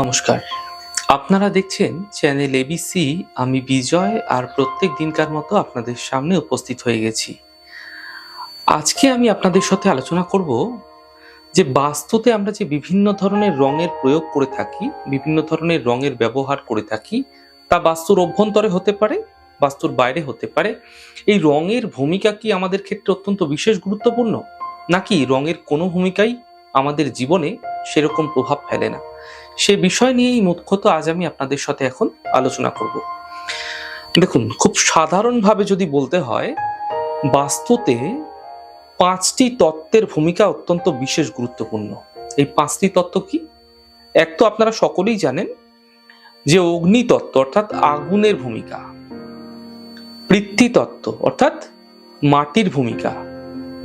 নমস্কার। আপনারা দেখছেন চ্যানেল এবিসি আমি বিজয় আর প্রত্যেক দিনকার মতো আপনাদের সামনে উপস্থিত হয়ে গেছি। আজকে আমি আপনাদের সাথে আলোচনা করব যে বাস্তুতে আমরা যে বিভিন্ন ধরনের রঙের প্রয়োগ করে থাকি, বিভিন্ন ধরনের রঙের ব্যবহার করে থাকি, তা বাস্তুর অভ্যন্তরে হতে পারে, বাস্তুর বাইরে হতে পারে। এই রঙের ভূমিকা কি আমাদের ক্ষেত্রে অত্যন্ত বিশেষ গুরুত্বপূর্ণ? নাকি রঙের কোনো ভূমিকাই আমাদের জীবনে সেরকম প্রভাব ফেলে না? সে বিষয় নিয়েই মুখ্যত আজ আমি আপনাদের সাথে এখন আলোচনা করব। দেখুন, খুব সাধারণভাবে যদি বলতে হয়, বাস্তুতে পাঁচটি তত্ত্বের ভূমিকা অত্যন্ত বিশেষ গুরুত্বপূর্ণ। এই পাঁচটি তত্ত্ব কি? এক তো আপনারা সকলেই জানেন যে অগ্নি তত্ত্ব অর্থাৎ আগুনের ভূমিকা পৃথ্বী তত্ত্ব অর্থাৎ মাটির ভূমিকা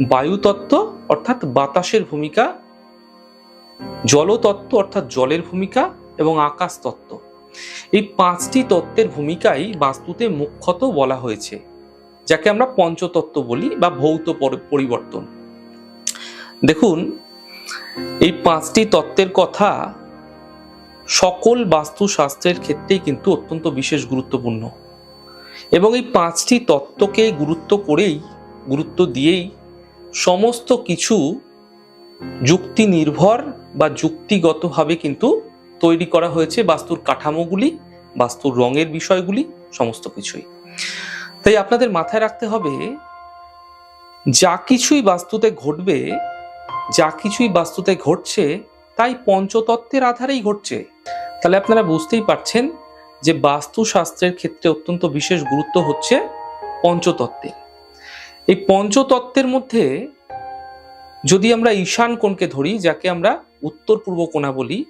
বায়ু তত্ত্ব অর্থাৎ বাতাসের ভূমিকা জলতত্ত্ব অর্থাৎ জলের ভূমিকা এবং আকাশ তত্ত্ব এই পাঁচটি তত্ত্বের ভূমিকাই বাস্তুতে মুখ্যত বলা হয়েছে, যাকে আমরা পঞ্চতত্ত্ব বলি বা ভৌত পরিবর্তন। দেখুন, এই পাঁচটি তত্ত্বের কথা সকল বাস্তুশাস্ত্রের ক্ষেত্রেই কিন্তু অত্যন্ত বিশেষ গুরুত্বপূর্ণ। এবং এই পাঁচটি তত্ত্বকে গুরুত্ব করেই, গুরুত্ব দিয়েই সমস্ত কিছু যুক্তি নির্ভর বা যুক্তিগতভাবে কিন্তু তৈরি করা হয়েছে বাস্তুর কাঠামোগুলি, বাস্তুর রঙের বিষয়গুলি, সমস্ত কিছুই। তাই আপনাদের মাথায় রাখতে হবে, যা কিছুই বাস্তুতে ঘটবে, যা কিছুই বাস্তুতে ঘটছে, তাই পঞ্চতত্ত্বের আধারেই ঘটছে। তাহলে আপনারা বুঝতেই পারছেন যে বাস্তুশাস্ত্রের ক্ষেত্রে অত্যন্ত বিশেষ গুরুত্ব হচ্ছে পঞ্চতত্ত্বের। এই পঞ্চতত্ত্বের মধ্যে যদি আমরা ঈশান কোণকে ধরি, যাকে আমরা উত্তর পূর্ব কোণা বলি,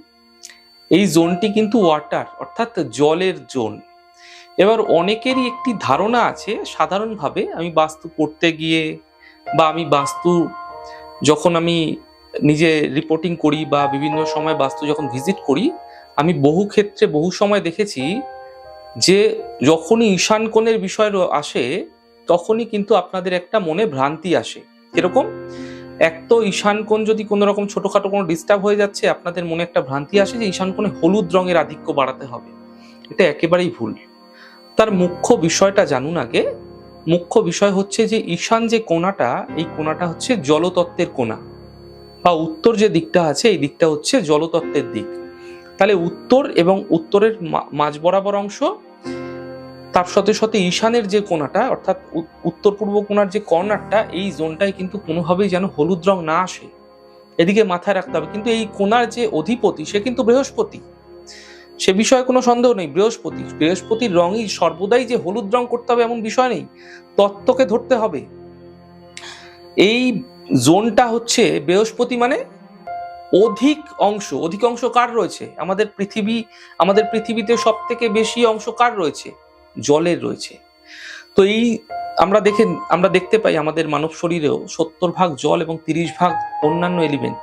এই জোনটি কিন্তু ওয়াটার, অর্থাৎ জলের জোন। এবার অনেকেরই একটি ধারণা আছে, সাধারণভাবে আমি বাস্তু পড়তে গিয়ে বা আমি বাস্তু যখন আমি নিজে রিপোর্টিং করি বা বিভিন্ন সময় বাস্তু যখন ভিজিট করি, আমি বহু ক্ষেত্রে বহু সময় দেখেছি যে যখনই ঈশান কোণের বিষয় আসে, তখনই কিন্তু আপনাদের একটা মনে ভ্রান্তি আসে। কীরকম? এক তো ঈশান কোণ যদি কোনো রকম ছোটোখাটো কোনো ডিস্টার্ব হয়ে যাচ্ছে, আপনাদের মনে একটা ভ্রান্তি আসে যে ঈশান কোণে হলুদ রঙের আধিক্য বাড়াতে হবে। এটা একেবারেই ভুল। তার মুখ্য বিষয়টা জানুন আগে। মুখ্য বিষয় হচ্ছে যে ঈশান যে কোণাটা, এই কোণাটা হচ্ছে জলতত্ত্বের কোণা। বা উত্তর যে দিকটা আছে, এই দিকটা হচ্ছে জলতত্ত্বের দিক। তাহলে উত্তর এবং উত্তরের মাঝ বরাবর অংশ তার সাথে সাথে ঈশানের যে কোণাটা অর্থাৎ উত্তর পূর্ব কোণার যে কর্নারটা, এই জোনটায় কিন্তু কোনোভাবেই যেন হলুদ রং না আসে। এদিকে মাথায় রাখতে হবে, কিন্তু এই কোণার যে অধিপতি, সে কিন্তু বৃহস্পতি। সে বিষয়ে কোনো সন্দেহ নেই, বৃহস্পতি। বৃহস্পতির রঙই সর্বদাই যে হলুদ রং করতে হবে এমন বিষয় নেই, তত্ত্বকে ধরতে হবে। এই জোনটা হচ্ছে বৃহস্পতি মানে অধিক অংশ। অধিক অংশ কার রয়েছে? আমাদের পৃথিবী, আমাদের পৃথিবীতে সব থেকে বেশি অংশ কার রয়েছে? জলের রয়েছে। তো এই আমরা দেখে, আমরা দেখতে পাই আমাদের মানব শরীরেও সত্তর ভাগ জল এবং তিরিশ ভাগ অন্যান্য এলিমেন্ট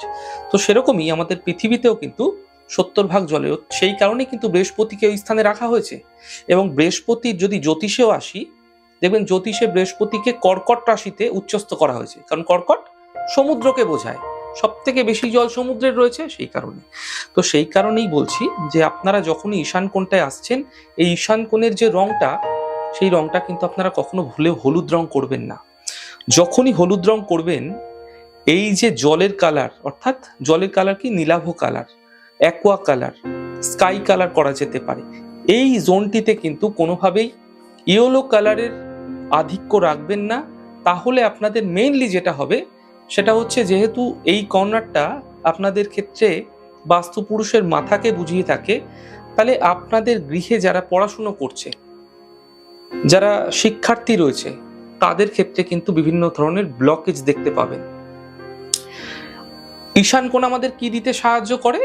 তো সেরকমই আমাদের পৃথিবীতেও কিন্তু সত্তর ভাগ জলের, সেই কারণে কিন্তু বৃহস্পতিকে ওই স্থানে রাখা হয়েছে। এবং বৃহস্পতির যদি জ্যোতিষেও আসি, দেখবেন জ্যোতিষে বৃহস্পতিকে কর্কট রাশিতে উচ্চস্থ করা হয়েছে। কারণ কর্কট সমুদ্রকে বোঝায়। সব থেকে বেশি জল সমুদ্রের রয়েছে সেই কারণে। তো সেই কারণেই বলছি যে আপনারা যখনই ঈশান কোণটায় আসছেন, এই ঈশান কোণের যে রংটা, সেই রংটা কিন্তু আপনারা কখনো ভুলে হলুদ রং করবেন না। যখনই হলুদ রং করবেন, এই যে জলের কালার, অর্থাৎ জলের কালার কি? নীলাভ colour, aqua colour, sky colour করা যেতে পারে। এই জোনটিতে কিন্তু কোনোভাবেই ইয়েলো কালারের আধিক্য রাখবেন না। তাহলে আপনাদের মেইনলি যেটা হবে সেটা হচ্ছে যেহেতু এই কর্নারটা আপনাদের ক্ষেত্রে বাস্তু পুরুষের মাথাকে বুঝিয়ে থাকে, তাহলে আপনাদের গৃহে যারা পড়াশুনো করছে, যারা শিক্ষার্থী রয়েছে, তাদের ক্ষেত্রে কিন্তু বিভিন্ন ধরনের ব্লকেজ দেখতে পাবেন। ঈশান কোণ আমাদের কি দিতে সাহায্য করে?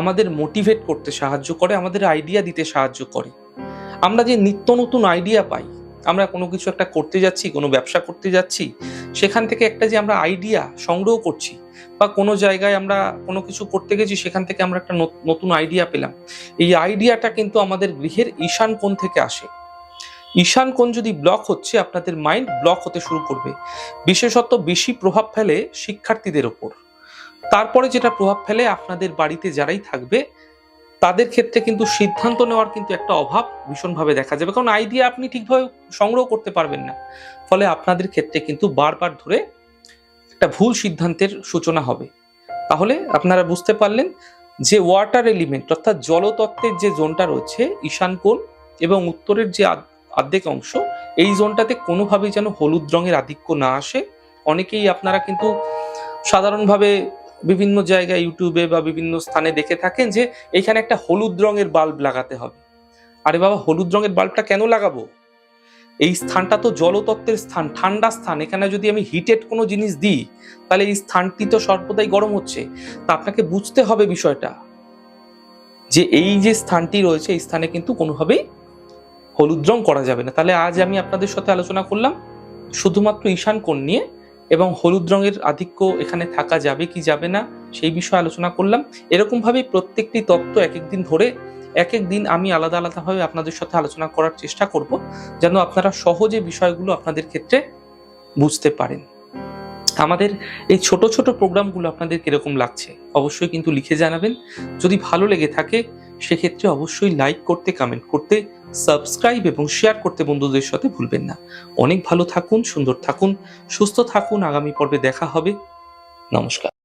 আমাদের মোটিভেট করতে সাহায্য করে, আমাদের আইডিয়া দিতে সাহায্য করে। আমরা যে নিত্য নতুন আইডিয়া পাই, আমরা কোনো কিছু একটা করতে যাচ্ছি, কোনো ব্যবসা করতে যাচ্ছি সেখান থেকে একটা যে আমরা আইডিয়া সংগ্রহ করছি বা কোনো জায়গায় আমরা কোনো কিছু করতে গেছি, সেখান থেকে আমরা একটা নতুন আইডিয়া পেলাম। এই আইডিয়াটা কিন্তু আমাদের গৃহের ঈশান কোণ থেকে আসে। ঈশান কোণ যদি ব্লক হচ্ছে, আপনাদের মাইন্ড ব্লক হতে শুরু করবে। বিশেষত বেশি প্রভাব ফেলে শিক্ষার্থীদের ওপর। তারপরে যেটা প্রভাব ফেলে, আপনাদের বাড়িতে যারাই থাকবে তাদের ক্ষেত্রে কিন্তু সিদ্ধান্ত নেওয়ার কিন্তু একটা অভাব ভীষণভাবে দেখা যাবে। কারণ আইডিয়া আপনি ঠিকভাবে সংগ্রহ করতে পারবেন না। ফলে আপনাদের ক্ষেত্রে কিন্তু বারবার ধরে একটা ভুল সিদ্ধান্তের সূচনা হবে। তাহলে আপনারা বুঝতে পারলেন যে ওয়াটার এলিমেন্ট অর্থাৎ জলতত্ত্বের যে জোনটা রয়েছে, ঈশান কোণ এবং উত্তরের যে অর্ধেক অংশ, এই জোনটাতে কোনোভাবেই যেন হলুদ রঙের আধিক্য না আসে। অনেকেই আপনারা কিন্তু সাধারণভাবে বিভিন্ন জায়গায় ইউটিউবে বা বিভিন্ন স্থানে দেখে থাকেন যে এখানে একটা হলুদ রঙের বাল্ব লাগাতে হবে। আরে বাবা, হলুদ রঙের বাল্বটা কেন লাগাবো? এই স্থানটা তো জলতত্ত্বের স্থান, ঠান্ডা স্থান। এখানে যদি আমি হিটেড কোনো জিনিস দিই, তাহলে এই স্থানটি তো সর্বদাই গরম হচ্ছে। তা আপনাকে বুঝতে হবে বিষয়টা যে এই যে স্থানটি রয়েছে, এই স্থানে কিন্তু কোনোভাবেই হলুদ রং করা যাবে না। তাহলে আজ আমি আপনাদের সাথে আলোচনা করলাম। শুধুমাত্র ঈশান কোণ নিয়ে এবং হলুদ রঙের আধিক্য এখানে থাকা যাবে কি যাবে না, সেই বিষয়ে আলোচনা করলাম। এরকম ভাবে প্রত্যেকটি তত্ত্ব এক এক দিন ধরে এক এক দিন আমি আলাদা আলাদাভাবে আপনাদের সাথে আলোচনা করার চেষ্টা করব, যেন আপনারা সহজে বিষয়গুলো আপনাদের ক্ষেত্রে বুঝতে পারেন। আমাদের এই ছোট ছোট প্রোগ্রামগুলো আপনাদের কীরকম লাগছে, অবশ্যই কিন্তু লিখে জানাবেন। যদি ভালো লেগে থাকে, সেক্ষেত্রে অবশ্যই লাইক করতে, কমেন্ট করতে সাবস্ক্রাইব এবং শেয়ার করতে বন্ধুদের সাথে ভুলবেন না। অনেক ভালো থাকুন, সুন্দর থাকুন, সুস্থ থাকুন। আগামী পর্বে দেখা হবে। নমস্কার।